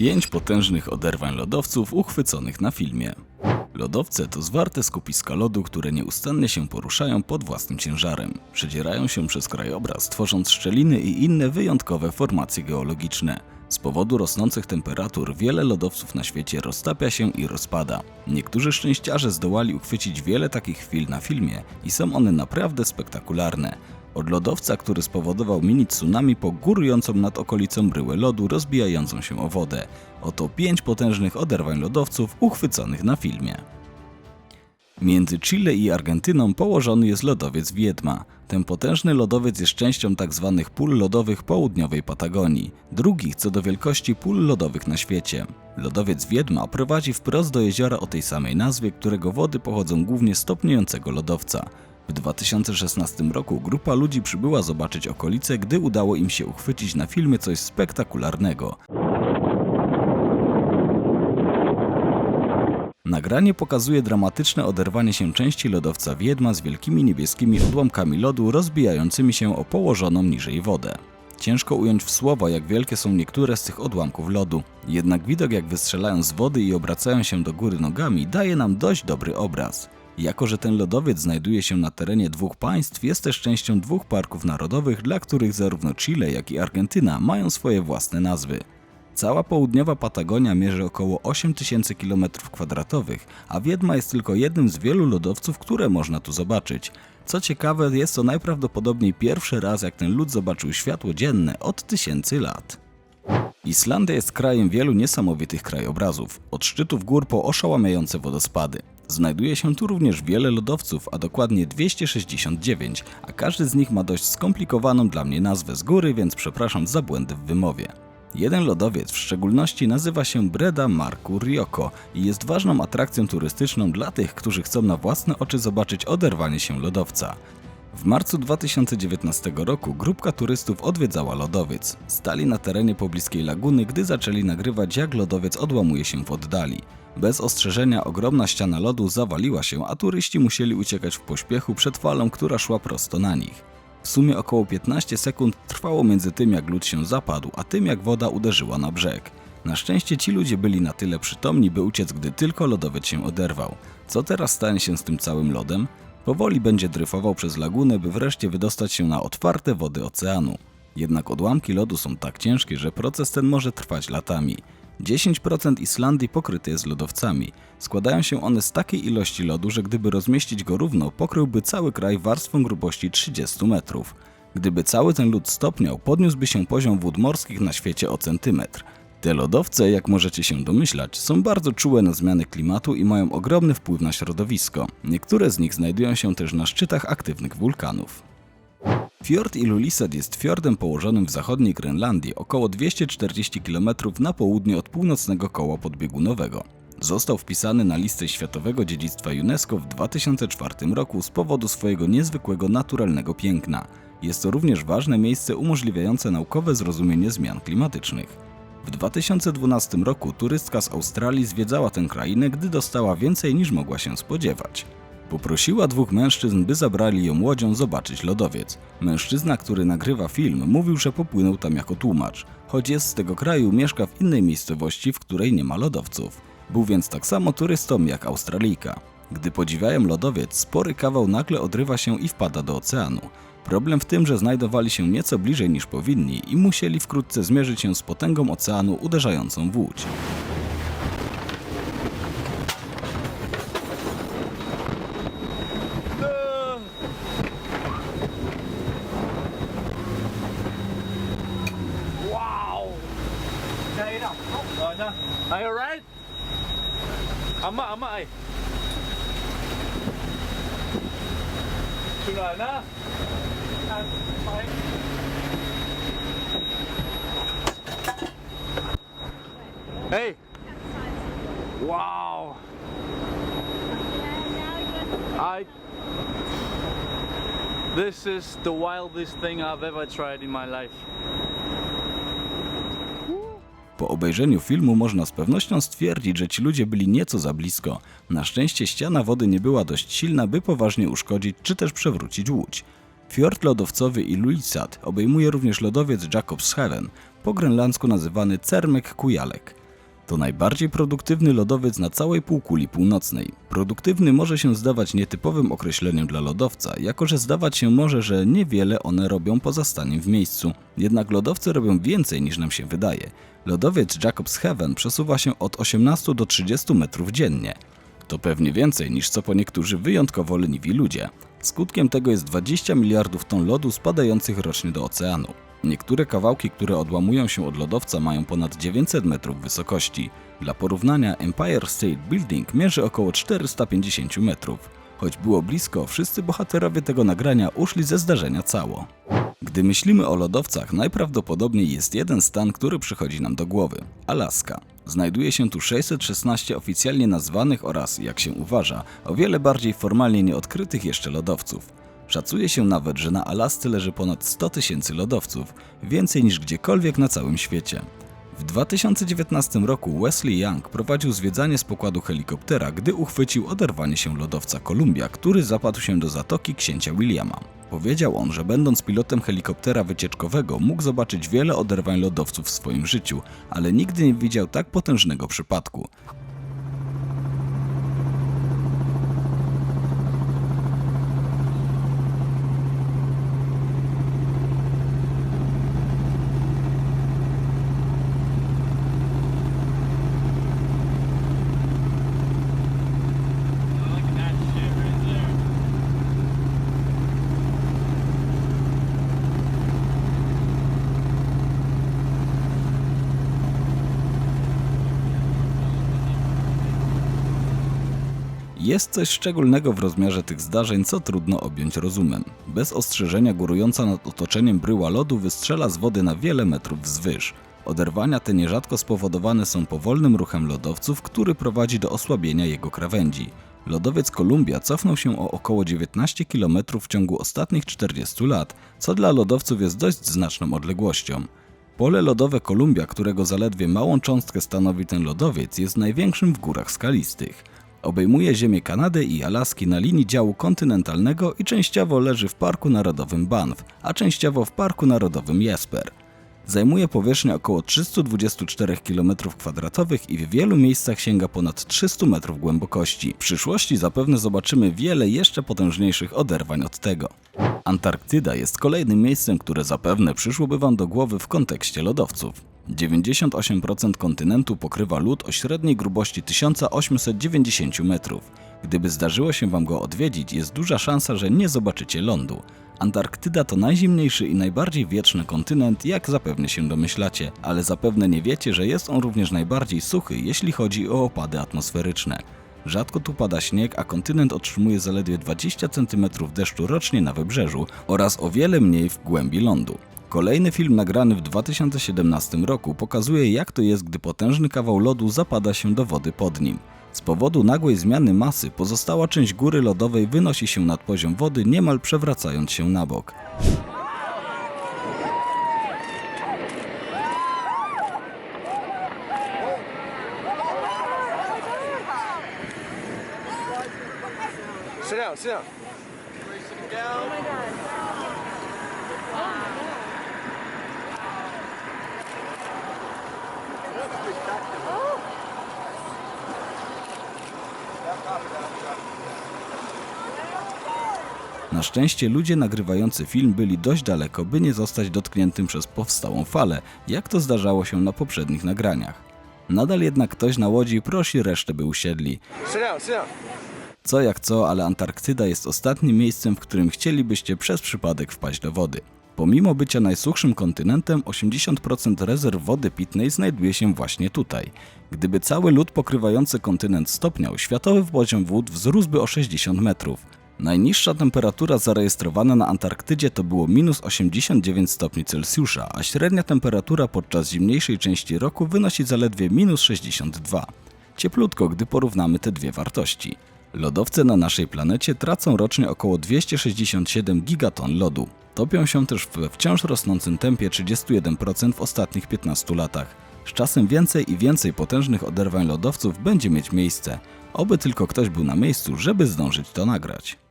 Pięć potężnych oderwań lodowców uchwyconych na filmie. Lodowce to zwarte skupiska lodu, które nieustannie się poruszają pod własnym ciężarem. Przedzierają się przez krajobraz, tworząc szczeliny i inne wyjątkowe formacje geologiczne. Z powodu rosnących temperatur wiele lodowców na świecie roztapia się i rozpada. Niektórzy szczęściarze zdołali uchwycić wiele takich chwil na filmie i są one naprawdę spektakularne. Od lodowca, który spowodował mini tsunami po górującą nad okolicą bryłę lodu rozbijającą się o wodę. Oto pięć potężnych oderwań lodowców uchwyconych na filmie. Między Chile i Argentyną położony jest lodowiec Wiedma. Ten potężny lodowiec jest częścią tzw. pól lodowych południowej Patagonii, drugich co do wielkości pól lodowych na świecie. Lodowiec Wiedma prowadzi wprost do jeziora o tej samej nazwie, którego wody pochodzą głównie z topniejącego lodowca. W 2016 roku grupa ludzi przybyła zobaczyć okolice, gdy udało im się uchwycić na filmie coś spektakularnego. Nagranie pokazuje dramatyczne oderwanie się części lodowca Wiedma z wielkimi niebieskimi odłamkami lodu rozbijającymi się o położoną niżej wodę. Ciężko ująć w słowa, jak wielkie są niektóre z tych odłamków lodu, jednak widok jak wystrzelają z wody i obracają się do góry nogami daje nam dość dobry obraz. Jako, że ten lodowiec znajduje się na terenie dwóch państw, jest też częścią dwóch parków narodowych, dla których zarówno Chile, jak i Argentyna mają swoje własne nazwy. Cała południowa Patagonia mierzy około 8000 km2, a Wiedma jest tylko jednym z wielu lodowców, które można tu zobaczyć. Co ciekawe, jest to najprawdopodobniej pierwszy raz, jak ten lód zobaczył światło dzienne od tysięcy lat. Islandia jest krajem wielu niesamowitych krajobrazów, od szczytów gór po oszałamiające wodospady. Znajduje się tu również wiele lodowców, a dokładnie 269, a każdy z nich ma dość skomplikowaną dla mnie nazwę z góry, więc przepraszam za błędy w wymowie. Jeden lodowiec w szczególności nazywa się Breda Marku Ryoko i jest ważną atrakcją turystyczną dla tych, którzy chcą na własne oczy zobaczyć oderwanie się lodowca. W marcu 2019 roku grupka turystów odwiedzała lodowiec. Stali na terenie pobliskiej laguny, gdy zaczęli nagrywać jak lodowiec odłamuje się w oddali. Bez ostrzeżenia ogromna ściana lodu zawaliła się, a turyści musieli uciekać w pośpiechu przed falą, która szła prosto na nich. W sumie około 15 sekund trwało między tym jak lód się zapadł, a tym jak woda uderzyła na brzeg. Na szczęście ci ludzie byli na tyle przytomni, by uciec, gdy tylko lodowiec się oderwał. Co teraz stanie się z tym całym lodem? Powoli będzie dryfował przez lagunę, by wreszcie wydostać się na otwarte wody oceanu. Jednak odłamki lodu są tak ciężkie, że proces ten może trwać latami. 10% Islandii pokryte jest lodowcami. Składają się one z takiej ilości lodu, że gdyby rozmieścić go równo, pokryłby cały kraj warstwą grubości 30 metrów. Gdyby cały ten lód stopniał, podniósłby się poziom wód morskich na świecie o centymetr. Te lodowce, jak możecie się domyślać, są bardzo czułe na zmiany klimatu i mają ogromny wpływ na środowisko. Niektóre z nich znajdują się też na szczytach aktywnych wulkanów. Fiord Ilulissat jest fiordem położonym w zachodniej Grenlandii, około 240 km na południe od północnego koła podbiegunowego. Został wpisany na listę Światowego Dziedzictwa UNESCO w 2004 roku z powodu swojego niezwykłego naturalnego piękna. Jest to również ważne miejsce umożliwiające naukowe zrozumienie zmian klimatycznych. W 2012 roku turystka z Australii zwiedzała tę krainę, gdy dostała więcej niż mogła się spodziewać. Poprosiła dwóch mężczyzn, by zabrali ją łodzią zobaczyć lodowiec. Mężczyzna, który nagrywa film, mówił, że popłynął tam jako tłumacz. Choć jest z tego kraju, mieszka w innej miejscowości, w której nie ma lodowców. Był więc tak samo turystą jak Australijka. Gdy podziwiają lodowiec, spory kawał nagle odrywa się i wpada do oceanu. Problem w tym, że znajdowali się nieco bliżej niż powinni i musieli wkrótce zmierzyć się z potęgą oceanu uderzającą w łódź. Nào. Rồi nha. Are you ấm Hey. Wow. I This is the wildest thing I've ever tried in my life. Po obejrzeniu filmu można z pewnością stwierdzić, że ci ludzie byli nieco za blisko. Na szczęście ściana wody nie była dość silna, by poważnie uszkodzić czy też przewrócić łódź. Fiord lodowcowy Ilulissat obejmuje również lodowiec Jacob's Haven, po grenlandzku nazywany Cermek Kujalek. To najbardziej produktywny lodowiec na całej półkuli północnej. Produktywny może się zdawać nietypowym określeniem dla lodowca, jako że zdawać się może, że niewiele one robią poza staniem w miejscu. Jednak lodowce robią więcej niż nam się wydaje. Lodowiec Jacob's Heaven przesuwa się od 18 do 30 metrów dziennie. To pewnie więcej niż co po niektórzy wyjątkowo leniwi ludzie. Skutkiem tego jest 20 miliardów ton lodu spadających rocznie do oceanu. Niektóre kawałki, które odłamują się od lodowca mają ponad 900 metrów wysokości. Dla porównania Empire State Building mierzy około 450 metrów. Choć było blisko, wszyscy bohaterowie tego nagrania uszli ze zdarzenia cało. Gdy myślimy o lodowcach, najprawdopodobniej jest jeden stan, który przychodzi nam do głowy Alaska. Znajduje się tu 616 oficjalnie nazwanych oraz, jak się uważa, o wiele bardziej formalnie nieodkrytych jeszcze lodowców. Szacuje się nawet, że na Alasce leży ponad 100 tysięcy lodowców, więcej niż gdziekolwiek na całym świecie. W 2019 roku Wesley Young prowadził zwiedzanie z pokładu helikoptera, gdy uchwycił oderwanie się lodowca Columbia, który zapadł się do zatoki księcia Williama. Powiedział on, że będąc pilotem helikoptera wycieczkowego mógł zobaczyć wiele oderwań lodowców w swoim życiu, ale nigdy nie widział tak potężnego przypadku. Jest coś szczególnego w rozmiarze tych zdarzeń, co trudno objąć rozumem. Bez ostrzeżenia górująca nad otoczeniem bryła lodu wystrzela z wody na wiele metrów wzwyż. Oderwania te nierzadko spowodowane są powolnym ruchem lodowców, który prowadzi do osłabienia jego krawędzi. Lodowiec Columbia cofnął się o około 19 km w ciągu ostatnich 40 lat, co dla lodowców jest dość znaczną odległością. Pole lodowe Columbia, którego zaledwie małą cząstkę stanowi ten lodowiec, jest największym w górach skalistych. Obejmuje ziemię Kanady i Alaski na linii działu kontynentalnego i częściowo leży w Parku Narodowym Banff, a częściowo w Parku Narodowym Jasper. Zajmuje powierzchnię około 324 km2 i w wielu miejscach sięga ponad 300 metrów głębokości. W przyszłości zapewne zobaczymy wiele jeszcze potężniejszych oderwań od tego. Antarktyda jest kolejnym miejscem, które zapewne przyszłoby Wam do głowy w kontekście lodowców. 98% kontynentu pokrywa lód o średniej grubości 1890 metrów. Gdyby zdarzyło się Wam go odwiedzić, jest duża szansa, że nie zobaczycie lądu. Antarktyda to najzimniejszy i najbardziej wieczny kontynent, jak zapewne się domyślacie, ale zapewne nie wiecie, że jest on również najbardziej suchy, jeśli chodzi o opady atmosferyczne. Rzadko tu pada śnieg, a kontynent otrzymuje zaledwie 20 cm deszczu rocznie na wybrzeżu oraz o wiele mniej w głębi lądu. Kolejny film nagrany w 2017 roku pokazuje jak to jest, gdy potężny kawał lodu zapada się do wody pod nim. Z powodu nagłej zmiany masy pozostała część góry lodowej wynosi się nad poziom wody, niemal przewracając się na bok. Sit down, sit down. Na szczęście ludzie nagrywający film byli dość daleko, by nie zostać dotkniętym przez powstałą falę, jak to zdarzało się na poprzednich nagraniach. Nadal jednak ktoś na łodzi prosi resztę, by usiedli. Co jak co, ale Antarktyda jest ostatnim miejscem, w którym chcielibyście przez przypadek wpaść do wody. Pomimo bycia najsuchszym kontynentem, 80% rezerw wody pitnej znajduje się właśnie tutaj. Gdyby cały lód pokrywający kontynent stopniał, światowy poziom wód wzrósłby o 60 metrów. Najniższa temperatura zarejestrowana na Antarktydzie to było minus 89 stopni Celsjusza, a średnia temperatura podczas zimniejszej części roku wynosi zaledwie minus 62. Cieplutko, gdy porównamy te dwie wartości. Lodowce na naszej planecie tracą rocznie około 267 gigaton lodu. Topią się też we wciąż rosnącym tempie 31% w ostatnich 15 latach. Z czasem więcej i więcej potężnych oderwań lodowców będzie mieć miejsce. Oby tylko ktoś był na miejscu, żeby zdążyć to nagrać.